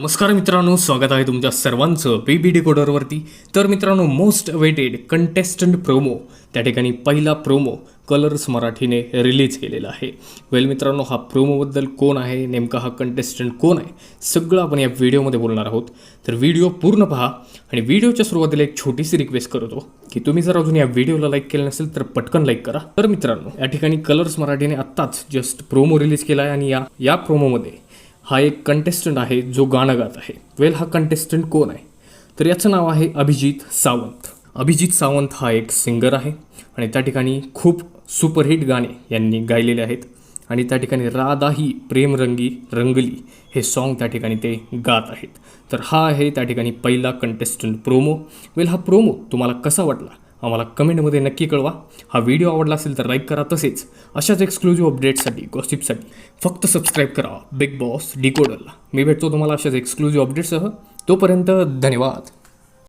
नमस्कार मित्रांनो स्वागत आहे तुमच्या सर्वांचं बी बी डिकोडरवरती तर मित्रांनो मोस्ट अवेटेड कंटेस्टंट प्रोमो त्या ठिकाणी पहिला प्रोमो कलर्स मराठीने रिलीज केलेला आहे. वेल मित्रांनो हा प्रोमोबद्दल कोण आहे? नेमका हा कंटेस्टंट कोण आहे? सगळं आपण या व्हिडिओमध्ये बोलणार आहोत. तर व्हिडिओ पूर्ण पहा आणि व्हिडिओच्या सुरुवातीला एक छोटीशी रिक्वेस्ट करतो की तुम्ही जर अजून या व्हिडिओला लाईक केलं नसेल तर पटकन लाईक करा. तर मित्रांनो या ठिकाणी कलर्स मराठीने आत्ताच जस्ट प्रोमो रिलीज केला आहे आणि या या प्रोमोमध्ये हा एक कंटेस्टंट आहे जो गाणं गात आहे. वेल हा कंटेस्टंट कोण आहे? तर याचं नाव आहे अभिजित सावंत. अभिजित सावंत हा एक सिंगर आहे आणि त्या ठिकाणी खूप सुपरहिट गाणे यांनी गायलेले आहेत. आणि त्या ठिकाणी राधाही प्रेमरंगी रंगली हे सॉन्ग त्या ठिकाणी ते गात आहेत. तर हा आहे त्या ठिकाणी पहिला कंटेस्टंट प्रोमो वेल हा प्रोमो तुम्हाला कसा वाटला? आम्हाला कमेंटमध्ये नक्की कळवा. हा व्हिडिओ आवडला असेल तर लाईक करा तसेच अशाच एक्सक्लुझिव्ह अपडेट्ससाठी गॉसिपसाठी फक्त सबस्क्राईब करा. बिग बॉस डिकोडरला मी भेटतो तुम्हाला अशाच एक्सक्लुझिव्ह अपडेट्ससह तोपर्यंत धन्यवाद.